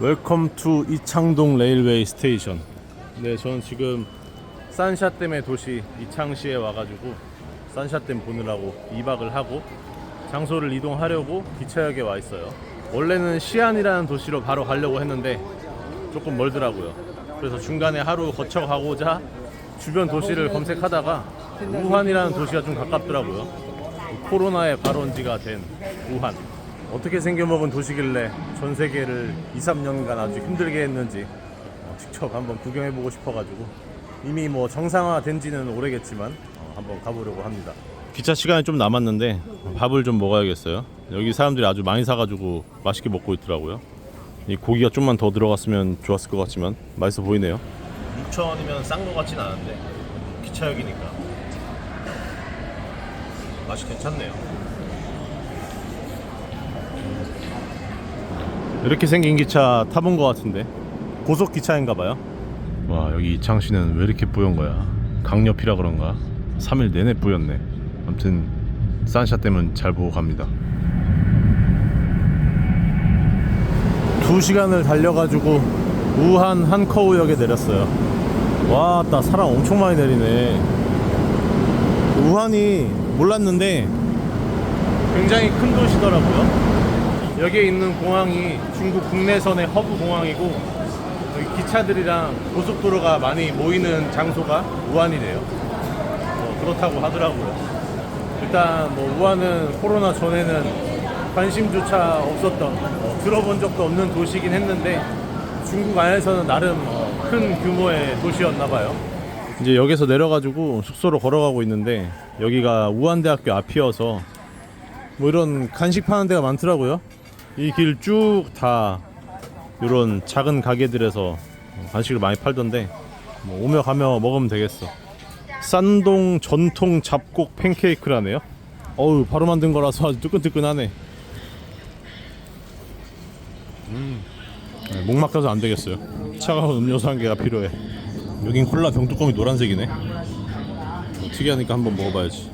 웰컴 투 이창동 레일웨이 스테이션. 네, 저는 지금 산샤댐의 도시 이창시에 와가지고 산샤댐 보느라고 2박을 하고 장소를 이동하려고 기차역에 와 있어요. 원래는 시안이라는 도시로 바로 가려고 했는데 조금 멀더라고요. 그래서 중간에 하루 거쳐가고자 주변 도시를 검색하다가 우한이라는 도시가 좀 가깝더라고요. 코로나의 발원지가 된 우한. 어떻게 생겨먹은 도시길래 전 세계를 2, 3년간 아주 힘들게 했는지 어, 직접 한번 구경해보고 싶어가지고 이미 뭐 정상화된 지는 오래겠지만 어, 한번 가보려고 합니다. 기차 시간이 좀 남았는데 밥을 좀 먹어야겠어요. 여기 사람들이 아주 많이 사가지고 맛있게 먹고 있더라고요. 이 고기가 좀만 더 들어갔으면 좋았을 것 같지만 맛있어 보이네요. 6,000원이면 싼 것 같진 않은데 기차역이니까 맛이 괜찮네요. 이렇게 생긴 기차 타본 것 같은데 고속 기차인가 봐요. 와 여기 이창시는 왜 이렇게 뿌연 거야? 강력이라 그런가? 3일 내내 뿌였네. 아무튼 산샤 때문 잘 보고 갑니다. 두 시간을 달려가지고 우한 한커우역에 내렸어요. 와, 나 사람 엄청 많이 내리네. 우한이 몰랐는데 굉장히 큰 도시더라고요. 여기에 있는 공항이 중국 국내선의 허브 공항이고 여기 기차들이랑 고속도로가 많이 모이는 장소가 우한이래요. 뭐 그렇다고 하더라고요. 일단 뭐 우한은 코로나 전에는 관심조차 없었던 어, 들어본 적도 없는 도시긴 했는데 중국 안에서는 나름 어, 큰 규모의 도시였나 봐요. 이제 여기서 내려가지고 숙소로 걸어가고 있는데 여기가 우한대학교 앞이어서 뭐 이런 간식 파는 데가 많더라고요. 이 길 쭉 다 이런 작은 가게들에서 간식을 많이 팔던데 뭐 오며 가며 먹으면 되겠어. 산동 전통 잡곡 팬케이크라네요. 어우 바로 만든 거라서 아주 뜨끈뜨끈하네. 음, 네, 목 막혀서 안 되겠어요. 차가운 음료수 한 개가 필요해. 여긴 콜라 병뚜껑이 노란색이네. 어, 특이하니까 한번 먹어봐야지.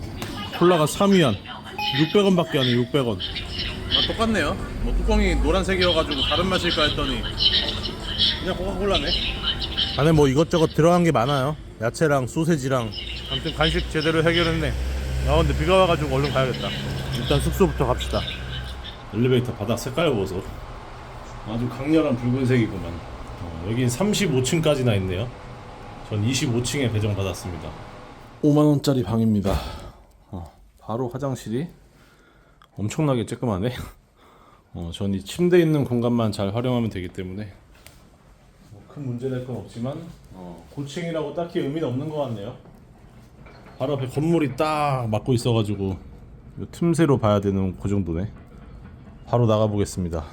콜라가 3위안 600원밖에 안 해. 600원. 아 똑같네요. 뭐 뚜껑이 노란색이어가지고 다른 맛일까 했더니 그냥 코카콜라네. 안에 뭐 이것저것 들어간 게 많아요. 야채랑 소세지랑 아무튼 간식 제대로 해결했네. 아 근데 비가 와가지고 얼른 가야겠다. 일단 숙소부터 갑시다. 엘리베이터 바닥 색깔 보소. 아주 강렬한 붉은색이구만. 어, 여긴 35층까지나 있네요. 전 25층에 배정 받았습니다. 5만 원짜리 방입니다. 어, 바로 화장실이 엄청나게 쬐끔하네. 어, 전 이 침대 있는 공간만 잘 활용하면 되기 때문에 뭐 큰 문제 될 건 없지만 어, 고층이라고 딱히 의미는 없는 것 같네요. 바로 앞에 건물이 딱 막고 있어가지고 요 틈새로 봐야 되는 그 정도네. 바로 나가 보겠습니다.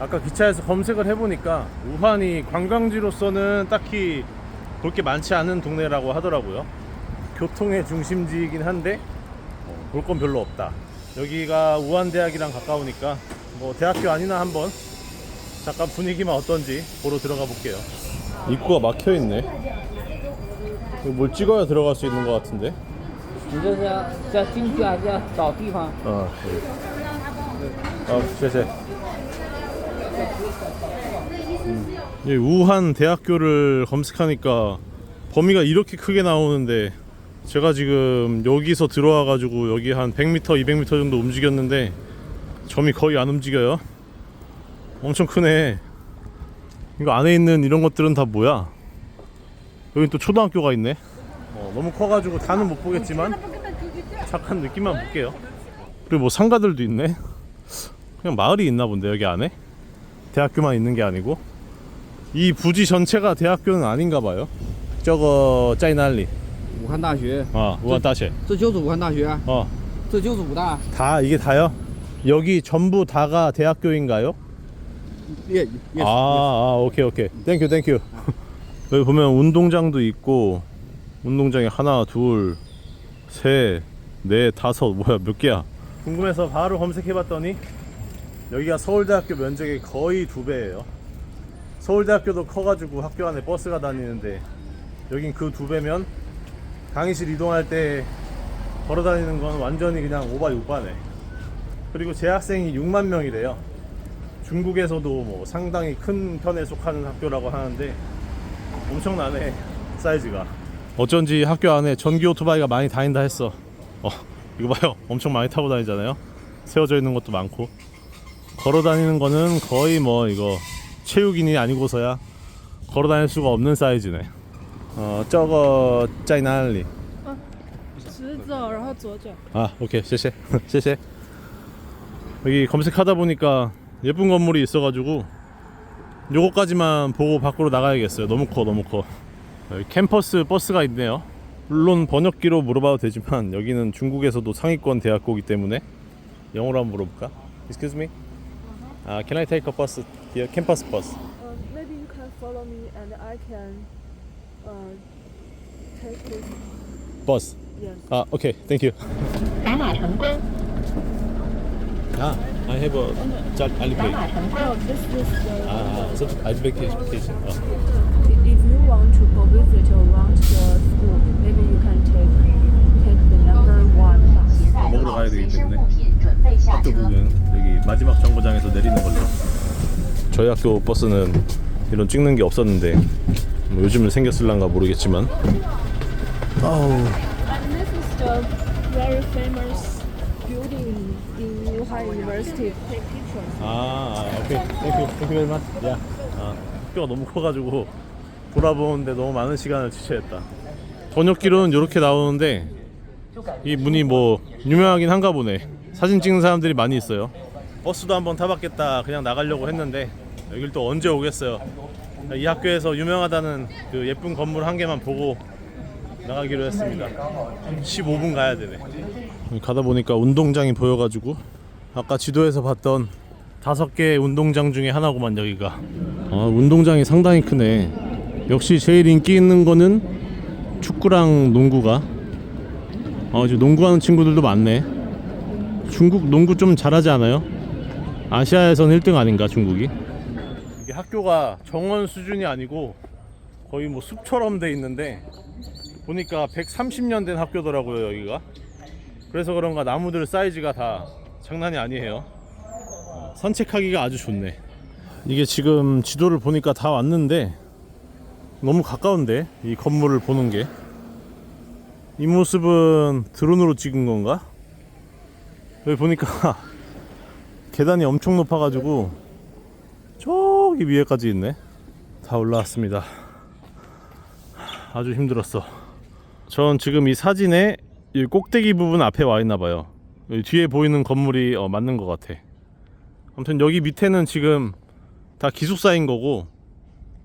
아까 기차에서 검색을 해보니까 우한이 관광지로서는 딱히 볼 게 많지 않은 동네라고 하더라고요. 교통의 중심지이긴 한데 어, 볼건 별로 없다. 여기가 우한 대학이랑 가까우니까 뭐 대학교 아니나 한번 잠깐 분위기만 어떤지 보러 들어가 볼게요. 입구가 막혀 있네. 이거 뭘 찍어야 들어갈 수 있는 것 같은데. 你这是要是要进去还是要找地方？ 어, 어, 谢谢. 음, 이 우한 대학교를 검색하니까 범위가 이렇게 크게 나오는데 제가 지금 여기서 들어와 가지고 여기 한 100m, 200m 정도 움직였는데 점이 거의 안 움직여요. 엄청 크네. 이거 안에 있는 이런 것들은 다 뭐야? 여기 또 초등학교가 있네. 어, 너무 커가지고 다는 못 보겠지만 잠깐 느낌만 볼게요. 그리고 뭐 상가들도 있네. 그냥 마을이 있나 본데 여기 안에 대학교만 있는 게 아니고 이 부지 전체가 대학교는 아닌가 봐요. 저거 짜이날리. 武汉大学， 아, 우한 다시. 这就是武汉大学， 어, 这就是武大。 다 이게 다요? 여기 전부 다가 대학교인가요?耶 아, 아, 오케이, 오케이. 땡큐, 땡큐. 여기 보면 운동장도 있고, 운동장이 하나, 둘, 셋, 넷, 다섯, 뭐야, 몇 개야? 궁금해서 바로 검색해봤더니, 여기가 서울대학교 면적의 거의 두 배예요. 서울대학교도 커가지고 학교 안에 버스가 다니는데, 여긴 그 두 배면, 강의실 이동할 때 걸어 다니는 건 완전히 그냥 오바 육바네. 그리고 재학생이 6만 명이래요. 중국에서도 뭐 상당히 큰 편에 속하는 학교라고 하는데 엄청나네 사이즈가. 어쩐지 학교 안에 전기 오토바이가 많이 다닌다 했어. 어 이거 봐요. 엄청 많이 타고 다니잖아요. 세워져 있는 것도 많고. 걸어 다니는 거는 거의 뭐 이거 체육인이 아니고서야 걸어 다닐 수가 없는 사이즈네 어 저거 짜이날리 直走，然后左转。 아 오케이 谢谢 谢谢 여기 검색하다 보니까 예쁜 건물이 있어가지고 요거까지만 보고 밖으로 나가야겠어요 너무 커 너무 커 여기 캠퍼스 버스가 있네요 물론 번역기로 물어봐도 되지만 여기는 중국에서도 상위권 대학교이기 때문에 영어로 한번 물어볼까? Excuse me? Uh, can I take a bus here? Campus bus Um, maybe you can follow me and I can 버스. 아, 오케이. 땡큐. 아, I have a chat alipay. Ah, so alipay application. Oh. If you want to go visit around the school, maybe you can take take the number one bus. 밥 먹으러 가야 되기 때문에 학교 보면 여기 마지막 정거장에서 내리는 걸로. 저희 학교 버스는 이런 찍는 게 없었는데 뭐 요즘은 생겼을란가 모르겠지만. 아우. 아, 아 오케이. 땡큐 땡큐 벨만 야 아, 학교가 너무 커 가지고 돌아보는데 너무 많은 시간을 지체했다. 번역기로는 이렇게 나오는데 이 문이 뭐 유명하긴 한가 보네. 사진 찍는 사람들이 많이 있어요. 버스도 한번 타봤겠다. 그냥 나가려고 했는데 여길 또 언제 오겠어요 이 학교에서 유명하다는 그 예쁜 건물 한 개만 보고 나가기로 했습니다. 15분 가야 되네. 가다 보니까 운동장이 보여가지고 아까 지도에서 봤던 다섯 개 운동장 중에 하나구만 여기가. 아 운동장이 상당히 크네. 역시 제일 인기 있는 거는 축구랑 농구가. 아 지금 농구하는 친구들도 많네. 중국 농구 좀 잘하지 않아요? 아시아에선 1등 아닌가 중국이? 학교가 정원 수준이 아니고 거의 뭐 숲처럼 돼 있는데 보니까 130년 된 학교더라고요 여기가 그래서 그런가 나무들 사이즈가 다 장난이 아니에요. 어, 산책하기가 아주 좋네. 이게 지금 지도를 보니까 다 왔는데 너무 가까운데 이 건물을 보는 게. 이 모습은 드론으로 찍은 건가? 여기 보니까 계단이 엄청 높아가지고 저기 위에까지 있네. 다 올라왔습니다. 아주 힘들었어. 전 지금 이 사진에 이 꼭대기 부분 앞에 와 있나 봐요. 뒤에 보이는 건물이 어, 맞는 것 같아. 아무튼 여기 밑에는 지금 다 기숙사인 거고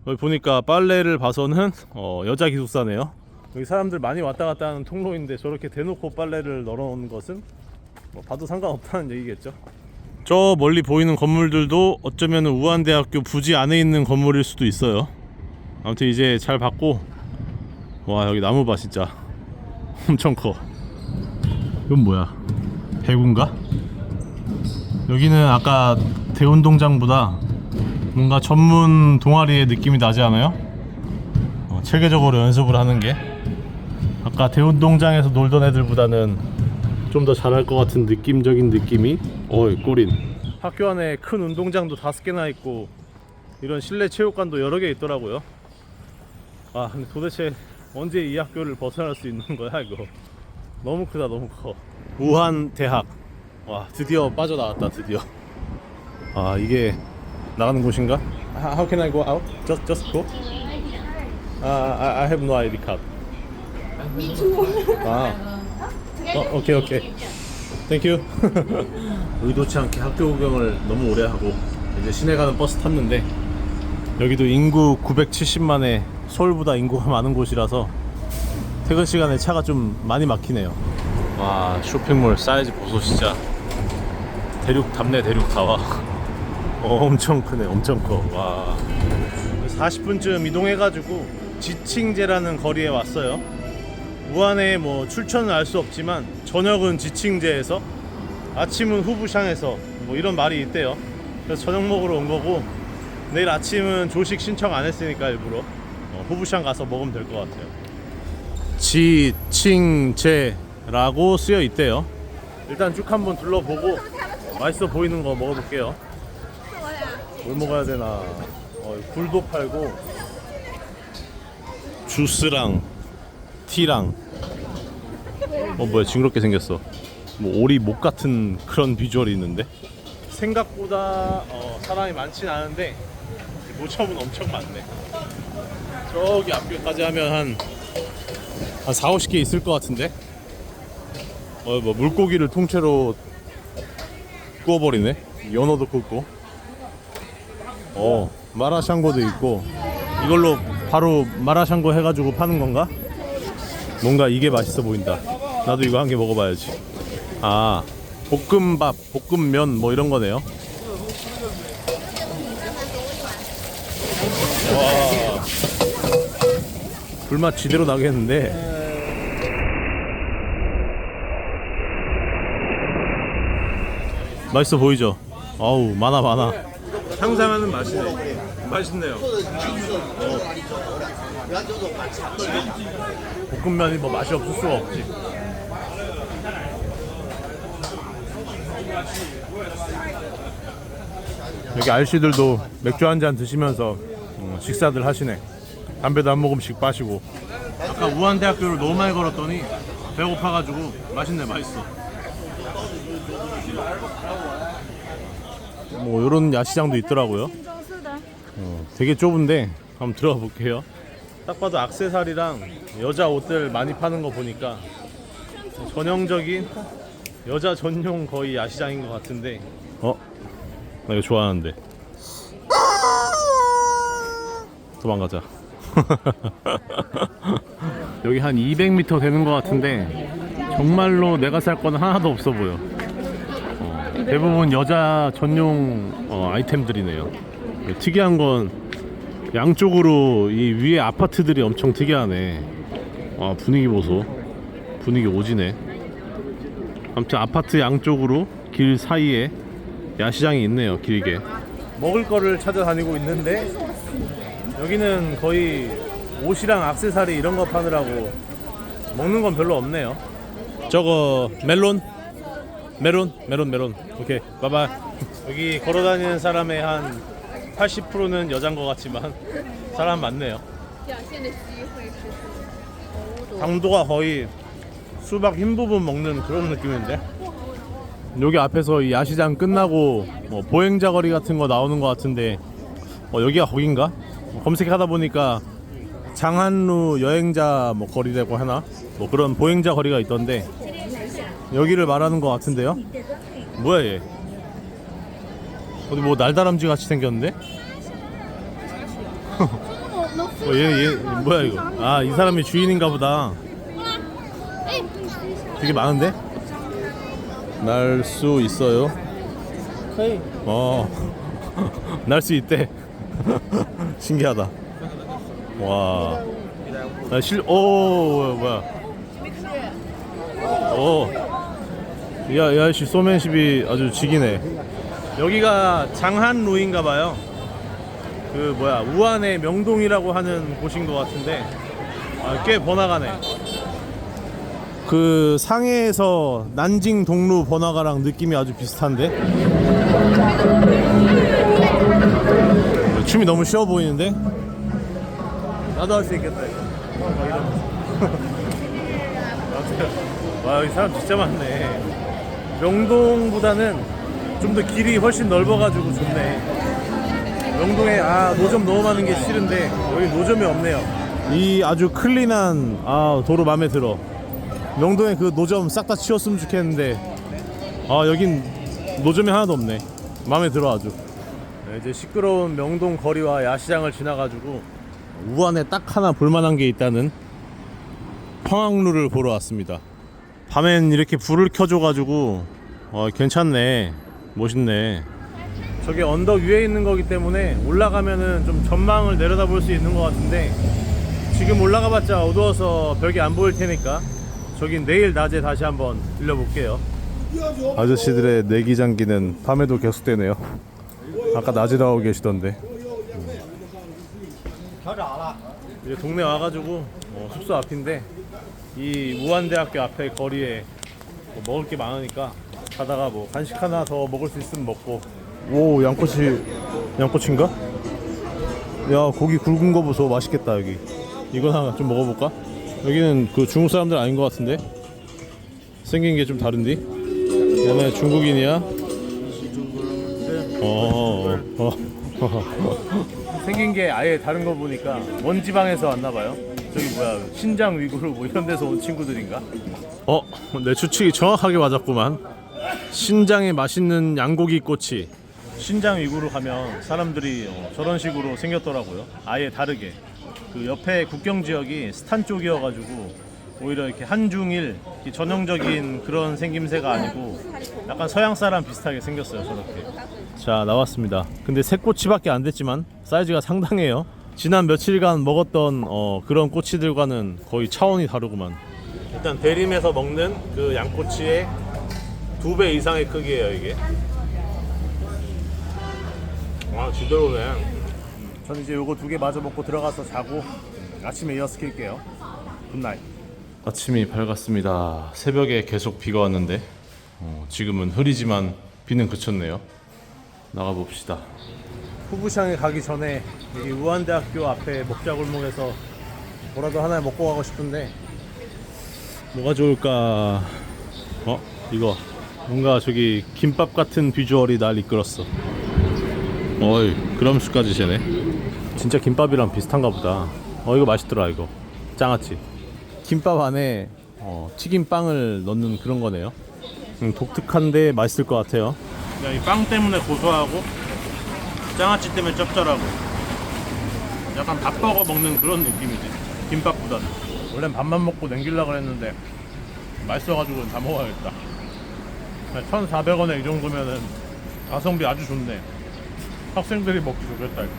여기 보니까 빨래를 봐서는 어, 여자 기숙사네요. 여기 사람들 많이 왔다 갔다 하는 통로인데 저렇게 대놓고 빨래를 널어놓은 것은 뭐 봐도 상관없다는 얘기겠죠. 저 멀리 보이는 건물들도 어쩌면 우한대학교 부지 안에 있는 건물일 수도 있어요. 아무튼 이제 잘 봤고 와 여기 나무 봐 진짜 엄청 커. 이건 뭐야? 배구인가? 여기는 아까 대운동장보다 뭔가 전문 동아리의 느낌이 나지 않아요? 어, 체계적으로 연습을 하는 게 아까 대운동장에서 놀던 애들보다는 좀 더 잘할 것 같은 느낌적인 느낌이? 어이 꼬린 학교 안에 큰 운동장도 다섯 개나 있고 이런 실내 체육관도 여러 개 있더라고요. 아 근데 도대체 언제 이 학교를 벗어날 수 있는 거야 이거? 너무 크다 너무 커. 우한 대학. 와 드디어 빠져나왔다 드디어. 아 이게 나가는 곳인가? How can I go out? Just just go? 아 I, I have no ID card. Me too. 아 어, 오케이 오케이 땡큐 의도치 않게 학교 구경을 너무 오래 하고 이제 시내 가는 버스 탔는데 여기도 인구 970만에 서울보다 인구가 많은 곳이라서 퇴근 시간에 차가 좀 많이 막히네요. 와 쇼핑몰 사이즈 보소 진짜 대륙 답네 대륙 다와. 어, 엄청 크네 엄청 커. 와 40분쯤 이동해가지고 지칭제라는 거리에 왔어요. 무안에 뭐 출처는 알 수 없지만 저녁은 지칭제에서 아침은 후부샹에서 뭐 이런 말이 있대요. 그래서 저녁 먹으러 온 거고 내일 아침은 조식 신청 안 했으니까 일부러 어, 후부샹 가서 먹으면 될 것 같아요. 지칭제라고 쓰여 있대요. 일단 쭉 한번 둘러보고 맛있어 보이는 거 먹어볼게요. 뭘 먹어야 되나? 어, 굴도 팔고 주스랑 티랑 어 뭐야 징그럽게 생겼어. 뭐 오리 목 같은 그런 비주얼이 있는데 생각보다 어, 사람이 많진 않은데 모처분 엄청 많네. 저기 앞에까지 하면 한, 한 4, 50개 있을 것 같은데? 어, 뭐 물고기를 통째로 구워버리네. 연어도 굽고. 어, 마라샹궈도 있고. 이걸로 바로 마라샹궈 해가지고 파는 건가? 뭔가 이게 맛있어 보인다. 나도 이거 한 개 먹어봐야지. 아, 볶음밥, 볶음면 뭐 이런 거네요. 와, 불맛 지대로 나겠는데. 맛있어 보이죠? 아우 많아 많아. 상상하는 맛이네. 맛있네요. 어. 볶음면이 뭐 맛이 없을 수가 없지. 여기 아저씨들도 맥주 한 잔 드시면서 음, 식사들 하시네. 담배도 한 모금씩 빠시고. 아까 우한대학교를 너무 많이 걸었더니 배고파가지고 맛있네, 맛있어. 뭐 이런 야시장도 있더라고요. 어, 되게 좁은데 한번 들어가 볼게요. 딱 봐도 악세사리랑 여자 옷들 많이 파는 거 보니까 전형적인 여자 전용 거의 야시장인 것 같은데. 어? 나 이거 좋아하는데. 도망가자. 여기 한 200m 되는 것 같은데 정말로 내가 살 거는 하나도 없어 보여. 어, 대부분 여자 전용 어, 아이템들이네요. 특이한 건 양쪽으로 이 위에 아파트들이 엄청 특이하네. 아 분위기 보소. 분위기 오지네. 아무튼 아파트 양쪽으로 길 사이에 야시장이 있네요. 길게. 먹을 거를 찾아다니고 있는데 여기는 거의 옷이랑 악세사리 이런 거 파느라고 먹는 건 별로 없네요. 저거 멜론? 메론? 메론 메론. 오케이. 바이바이. 여기 걸어다니는 사람의 한 80%는 여잔 것 같지만 사람 많네요. 당도가 거의 수박 흰 부분 먹는 그런 느낌인데 여기 앞에서 이 야시장 끝나고 뭐 보행자 거리 같은 거 나오는 것 같은데 어, 여기가 거긴가? 검색하다 보니까 장한루 여행자 뭐 거리라고 하나? 뭐 그런 보행자 거리가 있던데 여기를 말하는 것 같은데요? 뭐야 얘? 어디 뭐 날다람쥐 같이 생겼는데? 어, 얘, 얘 뭐야 이거? 아 이 사람이 주인인가 보다. 되게 많은데? 날 수 있어요? 어, 날 수 있대. 신기하다. 와, 나 실, 오, 뭐야, 뭐야. 오, 야, 야, 씨, 소맨십이 아주 지기네. 여기가 장한루인가 봐요. 그, 뭐야, 우한의 명동이라고 하는 곳인 것 같은데, 아, 꽤 번화가네. 그 상해에서 난징 동루 번화가랑 느낌이 아주 비슷한데? 춤이 너무 쉬워 보이는데? 나도 할 수 있겠다 와 여기 사람 진짜 많네. 명동보다는 좀 더 길이 훨씬 넓어가지고 좋네. 명동에 아 노점 너무 많은 게 싫은데 여기 노점이 없네요. 이 아주 클린한 아 도로 마음에 들어. 명동에 그 노점 싹 다 치웠으면 좋겠는데 아 여긴 노점이 하나도 없네. 마음에 들어 아주. 네, 이제 시끄러운 명동 거리와 야시장을 지나가지고 우한에 딱 하나 볼만한 게 있다는 평항루를 보러 왔습니다. 밤엔 이렇게 불을 켜줘가지고 어, 괜찮네 멋있네 저게 언덕 위에 있는 거기 때문에 올라가면은 좀 전망을 내려다 볼 수 있는 것 같은데 지금 올라가봤자 어두워서 별게 안 보일 테니까 저긴 내일 낮에 다시 한번 들려볼게요. 아저씨들의 내기 장기는 밤에도 계속되네요. 아까 낮에 나오고 계시던데. 이제 동네 와가지고 어, 숙소 앞인데 이 우한대학교 앞에 거리에 뭐 먹을 게 많으니까 가다가 뭐 간식 하나 더 먹을 수 있으면 먹고 오 양꼬치 양꼬치인가? 야 고기 굵은 거 보소 맛있겠다 여기 이거나 좀 먹어볼까? 여기는 그 중국 사람들 아닌 것 같은데 생긴 게 좀 다른데 얘네 중국인이야? 어, 어, 어. 생긴 게 아예 다른 거 보니까 먼 지방에서 왔나 봐요. 저기 뭐야 신장 위구르 뭐 이런 데서 온 친구들인가? 어, 내 추측이 정확하게 맞았구만. 신장에 맛있는 양고기 꼬치. 신장 위구르 가면 사람들이 어, 저런 식으로 생겼더라고요. 아예 다르게. 그 옆에 국경 지역이 스탄 쪽이어가지고 오히려 이렇게 한중일 이렇게 전형적인 그런 생김새가 아니고 약간 서양 사람 비슷하게 생겼어요 저렇게. 자 나왔습니다. 근데 새 꼬치밖에 안 됐지만 사이즈가 상당해요. 지난 며칠간 먹었던 어, 그런 꼬치들과는 거의 차원이 다르구만. 일단 대림에서 먹는 그 양꼬치의 두 배 이상의 크기예요 이게. 아 지대로네. 저는 이제 요거 두 개 마저 먹고 들어가서 자고 아침에 이어서 킬게요. 굿나잇. 아침이 밝았습니다. 새벽에 계속 비가 왔는데 어, 지금은 흐리지만 비는 그쳤네요. 나가 봅시다. 후부샹에 가기 전에 여기 우한대학교 앞에 먹자골목에서 뭐라도 하나 먹고 가고 싶은데 뭐가 좋을까? 어? 이거 뭔가 저기 김밥 같은 비주얼이 날 이끌었어. 어이 그람수까지 세네. 진짜 김밥이랑 비슷한가 보다. 어 이거 맛있더라 이거. 짱아찌. 김밥 안에 어, 튀김 빵을 넣는 그런 거네요. 음, 독특한데 맛있을 것 같아요. 이 빵 때문에 고소하고 장아찌 때문에 짭짤하고 약간 밥버거 먹는 그런 느낌이지. 김밥보다는. 원래 밥만 먹고 남기려고 했는데 맛있어가지고 다 먹어야겠다. 1,400원에 이 정도면은 가성비 아주 좋네. 학생들이 먹기 좋겠다. 이거.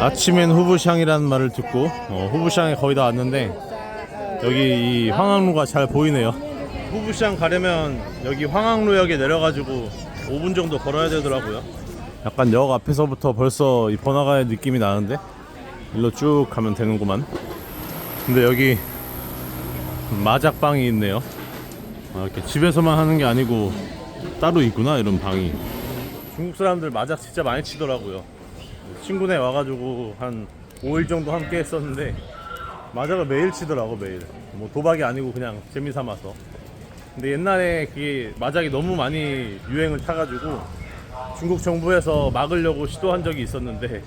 아침엔 후부샹이라는 말을 듣고 어, 후부샹에 거의 다 왔는데 여기 이 황항로가 잘 보이네요. 후부샹 가려면 여기 황항로역에 내려가지고 5분 정도 걸어야 되더라고요. 약간 역 앞에서부터 벌써 이 번화가의 느낌이 나는데 일로 쭉 가면 되는구만. 근데 여기 마작방이 있네요. 아, 이렇게 집에서만 하는 게 아니고 따로 있구나 이런 방이. 중국 사람들 마작 진짜 많이 치더라고요. 친구네 와가지고 한 5일 정도 함께 했었는데 마작을 매일 치더라고 매일 뭐 도박이 아니고 그냥 재미 삼아서 근데 옛날에 그게 마작이 너무 많이 유행을 타가지고 중국 정부에서 막으려고 시도한 적이 있었는데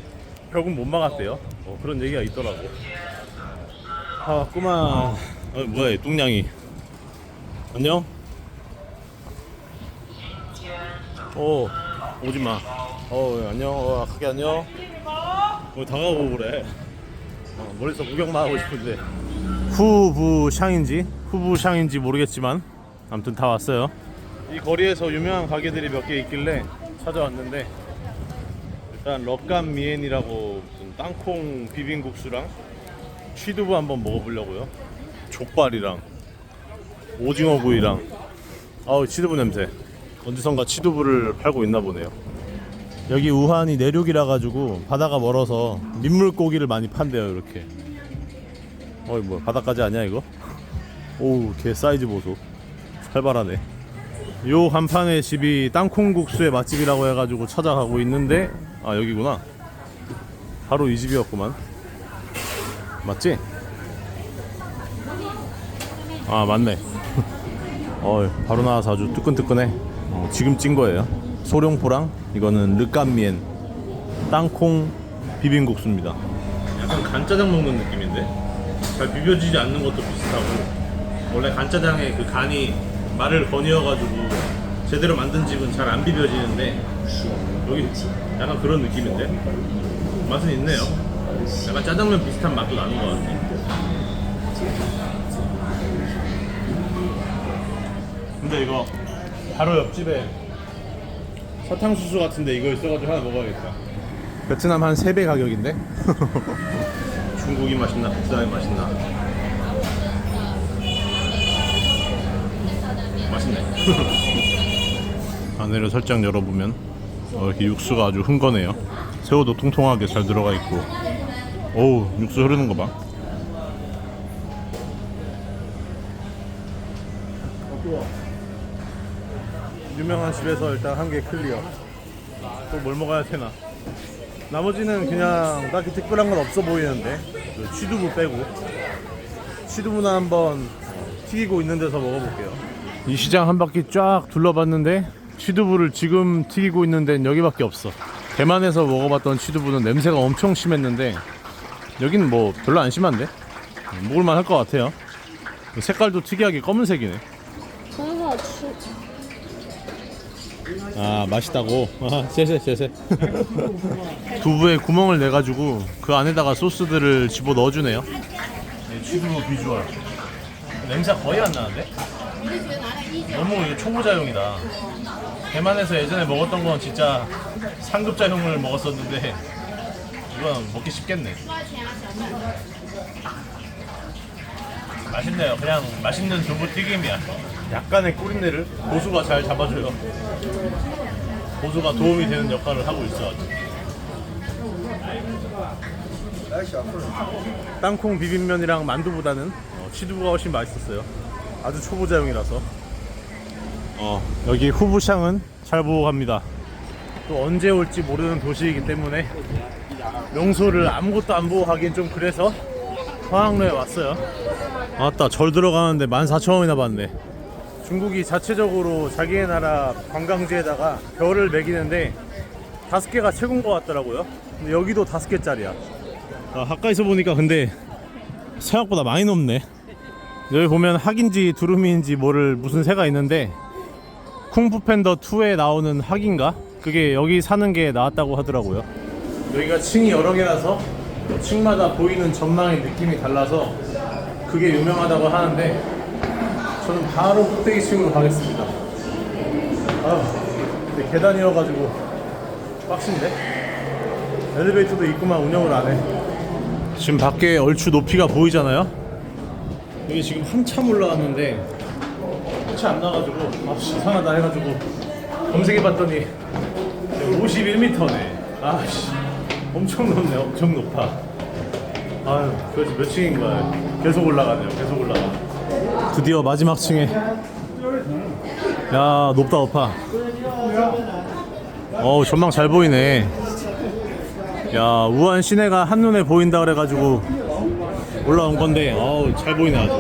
결국 못 막았대요 어, 그런 얘기가 있더라고 아 꼬마 어, 뭐야 이 뚱냥이. 안녕? 어 오지 마. 어 안녕? 어 크게 안녕? 뭐 다가오고 그래. 어, 멀리서 구경만 하고 싶은데. 후부샹인지? 후부샹인지 모르겠지만 아무튼 다 왔어요. 이 거리에서 유명한 가게들이 몇 개 있길래 찾아왔는데 일단 럭간 미엔이라고 무슨 땅콩 비빔국수랑 취두부 한번 먹어보려고요 족발이랑 오징어 구이랑. 아우 취두부 냄새. 어디선가 취두부를 팔고 있나 보네요. 여기 우한이 내륙이라 가지고 바다가 멀어서 민물고기를 많이 판대요 이렇게. 어이 뭐야 바다까지 아니야 이거? 오우 개 사이즈 보소. 살벌하네. 요 간판의 집이 땅콩국수의 맛집이라고 해가지고 찾아가고 있는데 아 여기구나. 바로 이 집이었구만. 맞지? 아 맞네. 어 바로 나와서 아주 뜨끈뜨끈해. 어, 지금 찐 거예요. 소룡포랑 이거는 르깐미엔 땅콩 비빔국수입니다. 약간 간짜장 먹는 느낌인데? 잘 비벼지지 않는 것도 비슷하고. 원래 간짜장의 그 간이 말을 거니어가지고 제대로 만든 집은 잘 안 비벼지는데 여기 약간 그런 느낌인데? 맛은 있네요. 약간 짜장면 비슷한 맛도 나는 것 같아 근데 이거. 바로 옆집에 사탕수수 같은데 이거 있어가지고 하나 먹어야겠다. 베트남 한 3배 가격인데? 중국이 맛있나 베트남이 맛있나? 맛있네. 안에를 살짝 열어보면 어, 이렇게 육수가 아주 흥건해요. 새우도 통통하게 잘 들어가 있고. 어우 육수 흐르는 거 봐 유명한 집에서 일단 한 개 클리어. 또 뭘 먹어야 되나? 나머지는 그냥 딱히 특별한 건 없어 보이는데 그 취두부 빼고 취두부나 한번 튀기고 있는 데서 먹어볼게요. 이 시장 한 바퀴 쫙 둘러봤는데 취두부를 지금 튀기고 있는 데는 여기밖에 없어. 대만에서 먹어봤던 취두부는 냄새가 엄청 심했는데 여기는 뭐 별로 안 심한데 먹을만 할 것 같아요. 색깔도 특이하게 검은색이네. 很好吃。 아 맛있다고. 아, 쎄쎄 쎄쎄. 두부에 구멍을 내 가지고 그 안에다가 소스들을 집어 넣어 주네요. 네, 취두부 비주얼. 냄새 거의 안 나는데? 너무 이게 초보자용이다. 대만에서 예전에 먹었던 건 진짜 상급자용을 먹었었는데 이건 먹기 쉽겠네. 맛있네요. 그냥 맛있는 두부 튀김이야. 약간의 꿀인내를 고수가 잘 잡아줘요. 고수가 도움이 되는 역할을 하고 있어. 땅콩 비빔면이랑 만두보다는 어, 치두부가 훨씬 맛있었어요. 아주 초보자용이라서. 어, 여기 후부샹은 잘 보고 갑니다. 또 언제 올지 모르는 도시이기 때문에 명소를 아무것도 안 보고 가긴 좀 그래서 화학로에 왔어요. 아따 절 들어가는데 14,000원이나 받네. 중국이 자체적으로 자기네 나라 관광지에다가 별을 매기는데 다섯 개가 최고인 것 같더라고요. 근데 여기도 다섯 개짜리야. 아, 가까이서 보니까 근데 생각보다 많이 높네. 여기 보면 학인지 두루미인지 모를 무슨 새가 있는데 쿵푸 팬더 2에 나오는 학인가? 그게 여기 사는 게 나왔다고 하더라고요. 여기가 층이 여러 개라서 층마다 보이는 전망의 느낌이 달라서 그게 유명하다고 하는데 저는 바로 꼭대기 층으로 가겠습니다. 아, 근데 계단이어가지고 빡신데? 엘리베이터도 있구만 운영을 안 해. 지금 밖에 얼추 높이가 보이잖아요? 여기 지금 한참 올라왔는데 끝이 안 나가지고 아 이상하다 해가지고 검색해봤더니 51m네. 아씨 엄청 높네, 엄청 높아. 아유, 도대체 몇 층인 거야? 계속 올라가네요, 계속 올라가. 드디어 마지막 층에. 야, 높다, 높아. 어우, 전망 잘 보이네. 야, 우한 시내가 한눈에 보인다 그래가지고 올라온 건데, 어우, 잘 보이네, 아주.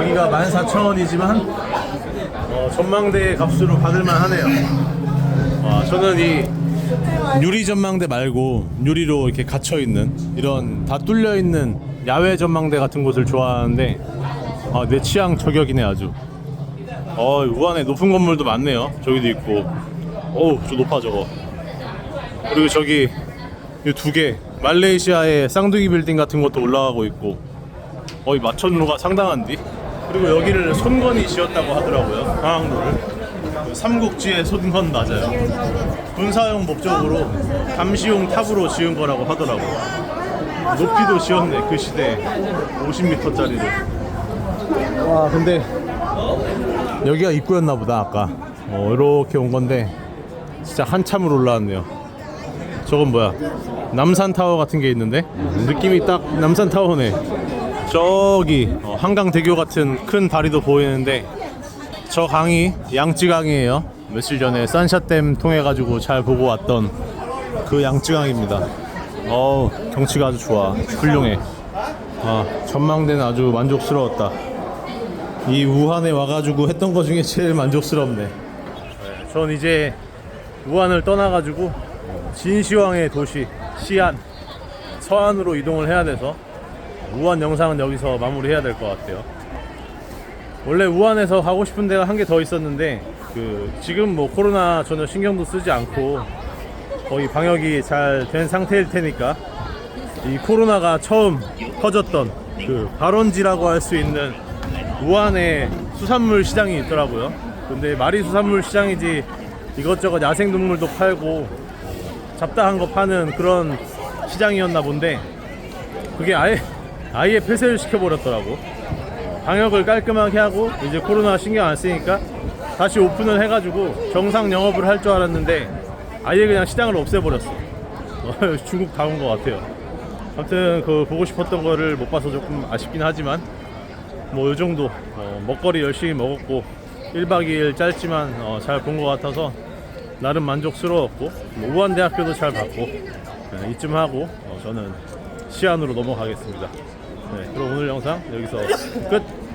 여기가 14,000원이지만, 어, 전망대 값으로 받을만 하네요. 와, 저는 이 유리 전망대 말고 유리로 이렇게 갇혀 있는 이런 다 뚫려 있는 야외 전망대 같은 곳을 좋아하는데 아, 내 취향 저격이네 아주. 어, 우한에 높은 건물도 많네요. 저기도 있고. 어우, 저 높아 저거. 그리고 저기 이두개 말레이시아의 쌍둥이 빌딩 같은 것도 올라가고 있고. 어, 이 마천루가 상당한디. 그리고 여기를 손건이 지었다고 하더라고요. 방학로를. 그 삼국지의 손건 맞아요. 군사용 목적으로 감시용 탑으로 지은 거라고 하더라고요. 높이도 지었네 그 시대에 50m짜리로. 와 근데 여기가 입구였나 보다 아까. 어, 이렇게 온 건데 진짜 한참을 올라왔네요. 저건 뭐야? 남산 타워 같은 게 있는데 느낌이 딱 남산 타워네. 저기 어, 한강대교 같은 큰 다리도 보이는데 저 강이 양쯔강이에요. 며칠 전에 산샤댐 통해 가지고 잘 보고 왔던 그 양쯔강입니다. 어우 경치가 아주 좋아. 훌륭해. 아 전망대는 아주 만족스러웠다. 이 우한에 와가지고 했던 것 중에 제일 만족스럽네. 네, 전 이제 우한을 떠나가지고 진시황의 도시 시안 서안으로 이동을 해야 돼서 우한 영상은 여기서 마무리해야 될 것 같아요. 원래 우한에서 가고 싶은 데가 한 개 더 있었는데 그 지금 뭐 코로나 전혀 신경도 쓰지 않고 거의 방역이 잘 된 상태일 테니까 이 코로나가 처음 터졌던 그 발원지라고 할 수 있는 우한에 수산물 시장이 있더라고요. 근데 말이 수산물 시장이지 이것저것 야생 동물도 팔고 잡다한 거 파는 그런 시장이었나 본데 그게 아예 아예 폐쇄를 시켜버렸더라고. 방역을 깔끔하게 하고 이제 코로나 신경 안 쓰니까 다시 오픈을 해가지고 정상 영업을 할 줄 알았는데 아예 그냥 시장을 없애버렸어. 어, 중국 다 온 것 같아요. 아무튼 그 보고 싶었던 거를 못 봐서 조금 아쉽긴 하지만 뭐 이 정도 어, 먹거리 열심히 먹었고 1박 2일 짧지만 어, 잘본 것 같아서 나름 만족스러웠고 뭐 우한대학교도 잘 봤고 네, 이쯤 하고 어, 저는 시안으로 넘어가겠습니다. 네, 그럼 오늘 영상 여기서 끝.